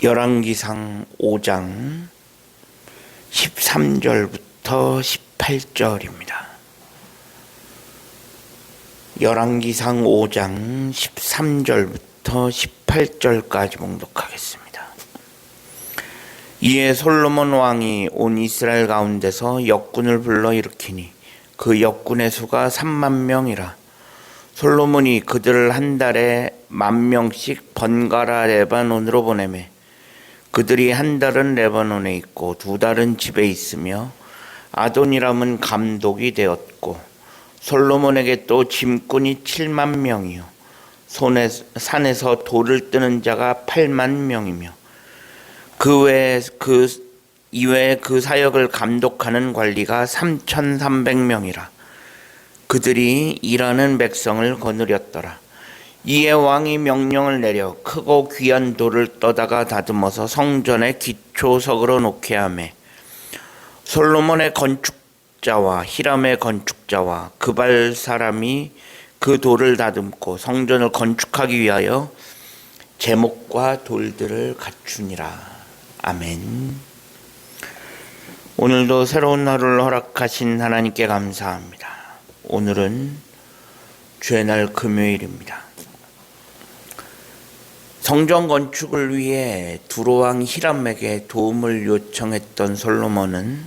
열왕기상 5장 13절부터 18절입니다. 열왕기상 5장 13절부터 18절까지 봉독하겠습니다. 이에 솔로몬 왕이 온 이스라엘 가운데서 역군을 불러 일으키니 그 역군의 수가 3만 명이라 솔로몬이 그들을 한 달에 만 명씩 번갈아 레바논으로 보내매 그들이 한 달은 레바논에 있고 두 달은 집에 있으며 아도니람은 감독이 되었고 솔로몬에게 또 짐꾼이 7만 명이요 손에 산에서 돌을 뜨는 자가 8만 명이며 그 외에 그 이외에 그 사역을 감독하는 관리가 3,300명이라 그들이 일하는 백성을 거느렸더라. 이에 왕이 명령을 내려 크고 귀한 돌을 떠다가 다듬어서 성전의 기초석으로 놓게 하매 솔로몬의 건축자와 히람의 건축자와 그발 사람이 그 돌을 다듬고 성전을 건축하기 위하여 제목과 돌들을 갖추니라. 아멘. 오늘도 새로운 하루를 허락하신 하나님께 감사합니다. 오늘은 죄날 금요일입니다. 성전 건축을 위해 두로왕 히람에게 도움을 요청했던 솔로몬은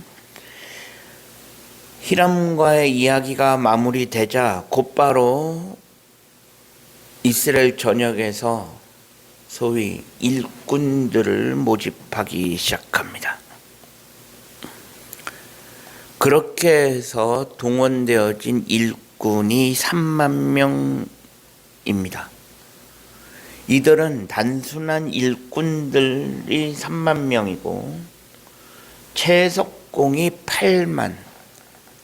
히람과의 이야기가 마무리되자 곧바로 이스라엘 전역에서 소위 일꾼들을 모집하기 시작합니다. 그렇게 해서 동원되어진 일꾼이 3만 명입니다. 이들은 단순한 일꾼들이 3만 명이고 채석공이 8만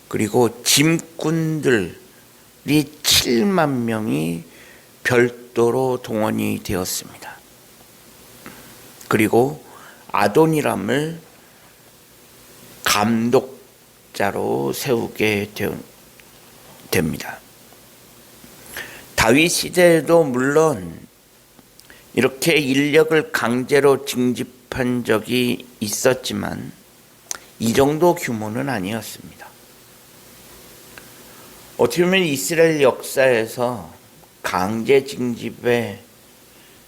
그리고 짐꾼들이 7만 명이 별도로 동원이 되었습니다. 그리고 아도니람을 감독자로 세우게 됩니다. 다윗 시대에도 물론 이렇게 인력을 강제로 징집한 적이 있었지만 이 정도 규모는 아니었습니다. 어떻게 보면 이스라엘 역사에서 강제 징집에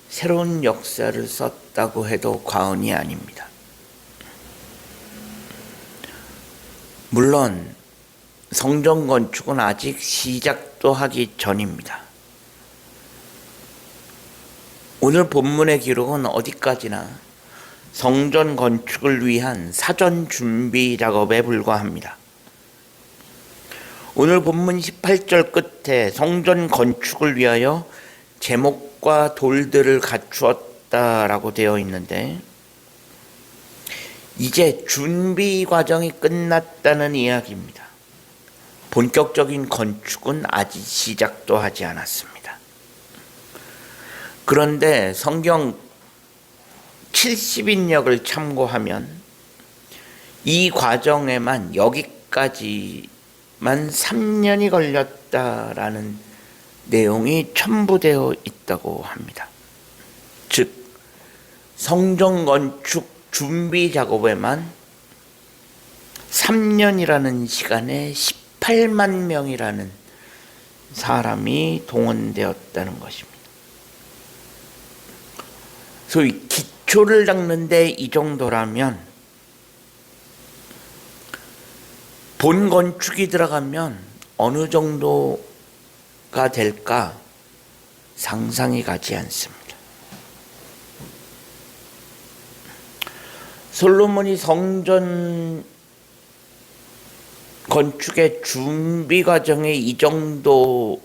새로운 역사를 썼다고 해도 과언이 아닙니다. 물론 성전 건축은 아직 시작도 하기 전입니다. 오늘 본문의 기록은 어디까지나 성전 건축을 위한 사전 준비 작업에 불과합니다. 오늘 본문 18절 끝에 성전 건축을 위하여 제목과 돌들을 갖추었다라고 되어 있는데 이제 준비 과정이 끝났다는 이야기입니다. 본격적인 건축은 아직 시작도 하지 않았습니다. 그런데 성경 70인역을 참고하면 이 과정에만 여기까지만 3년이 걸렸다라는 내용이 첨부되어 있다고 합니다. 즉, 성전 건축 준비 작업에만 3년이라는 시간에 18만 명이라는 사람이 동원되었다는 것입니다. 소위 기초를 닦는데 이 정도라면 본 건축이 들어가면 어느 정도가 될까 상상이 가지 않습니다. 솔로몬이 성전 건축의 준비 과정에 이 정도의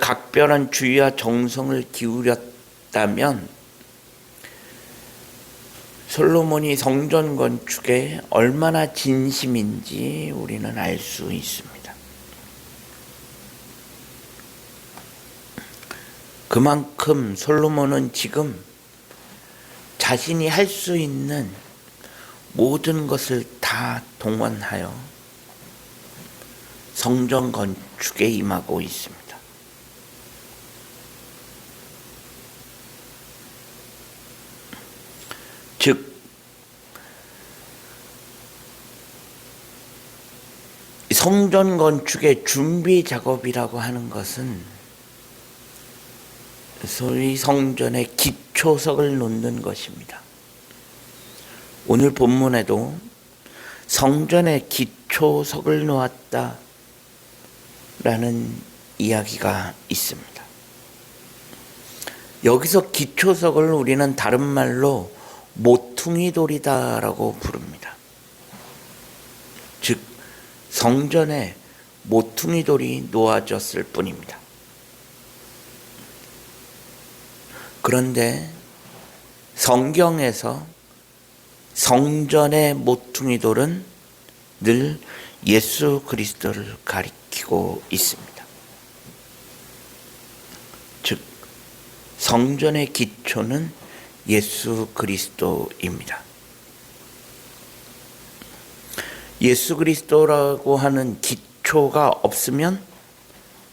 각별한 주의와 정성을 기울였다. 있다면 솔로몬이 성전 건축에 얼마나 진심인지 우리는 알 수 있습니다. 그만큼 솔로몬은 지금 자신이 할 수 있는 모든 것을 다 동원하여 성전 건축에 임하고 있습니다. 성전 건축의 준비 작업이라고 하는 것은 소위 성전의 기초석을 놓는 것입니다. 오늘 본문에도 성전의 기초석을 놓았다 라는 이야기가 있습니다. 여기서 기초석을 우리는 다른 말로 모퉁이 돌이다라고 부릅니다. 즉 성전에 모퉁이 돌이 놓아졌을 뿐입니다. 그런데 성경에서 성전의 모퉁이 돌은 늘 예수 그리스도를 가리키고 있습니다. 즉 성전의 기초는 예수 그리스도입니다. 예수 그리스도라고 하는 기초가 없으면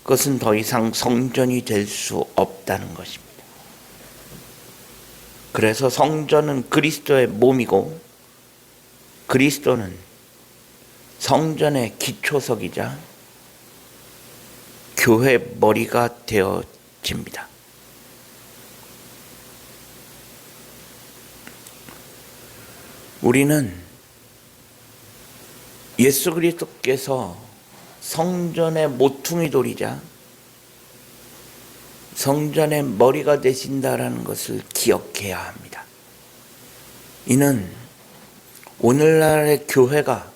그것은 더 이상 성전이 될 수 없다는 것입니다. 그래서 성전은 그리스도의 몸이고 그리스도는 성전의 기초석이자 교회 머리가 되어집니다. 우리는 예수 그리스도께서 성전의 모퉁이 돌이자 성전의 머리가 되신다라는 것을 기억해야 합니다. 이는 오늘날의 교회가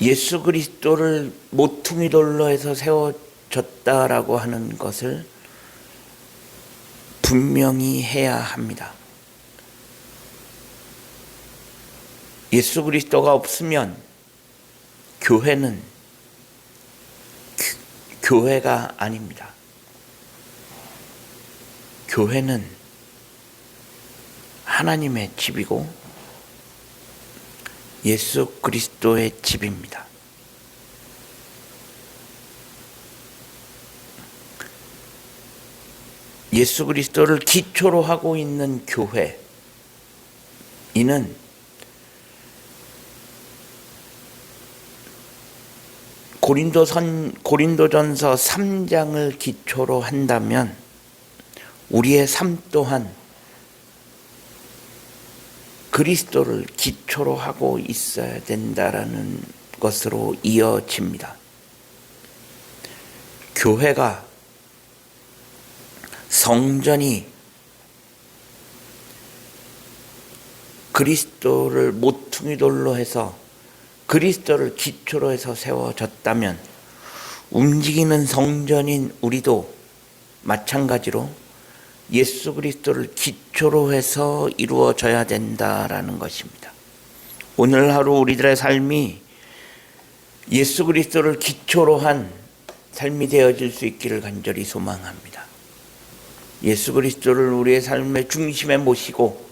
예수 그리스도를 모퉁이 돌로 해서 세워졌다라고 하는 것을 분명히 해야 합니다. 예수 그리스도가 없으면 교회는 교- 교회가 아닙니다. 교회는 하나님의 집이고 예수 그리스도의 집입니다. 예수 그리스도를 기초로 하고 있는 교회 이는 고린도선 고린도전서 3장을 기초로 한다면 우리의 삶 또한 그리스도를 기초로 하고 있어야 된다라는 것으로 이어집니다. 교회가 성전이 그리스도를 모퉁이 돌로 해서 그리스도를 기초로 해서 세워졌다면 움직이는 성전인 우리도 마찬가지로 예수 그리스도를 기초로 해서 이루어져야 된다라는 것입니다. 오늘 하루 우리들의 삶이 예수 그리스도를 기초로 한 삶이 되어질 수 있기를 간절히 소망합니다. 예수 그리스도를 우리의 삶의 중심에 모시고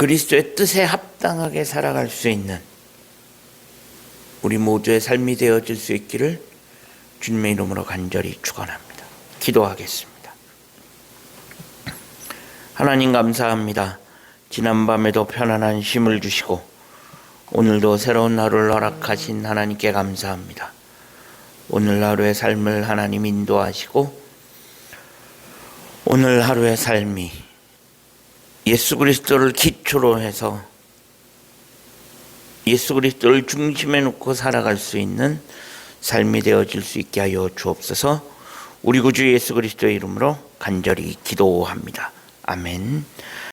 그리스도의 뜻에 합당하게 살아갈 수 있는 우리 모두의 삶이 되어질 수 있기를 주님의 이름으로 간절히 축원합니다. 기도하겠습니다. 하나님 감사합니다. 지난밤에도 편안한 쉼을 주시고 오늘도 새로운 하루를 허락하신 하나님께 감사합니다. 오늘 하루의 삶을 하나님 인도하시고 오늘 하루의 삶이 예수 그리스도를 기초로 해서 예수 그리스도를 중심에 놓고 살아갈 수 있는 삶이 되어질 수 있게 하여 주옵소서. 우리 구주 예수 그리스도의 이름으로 간절히 기도합니다. 아멘.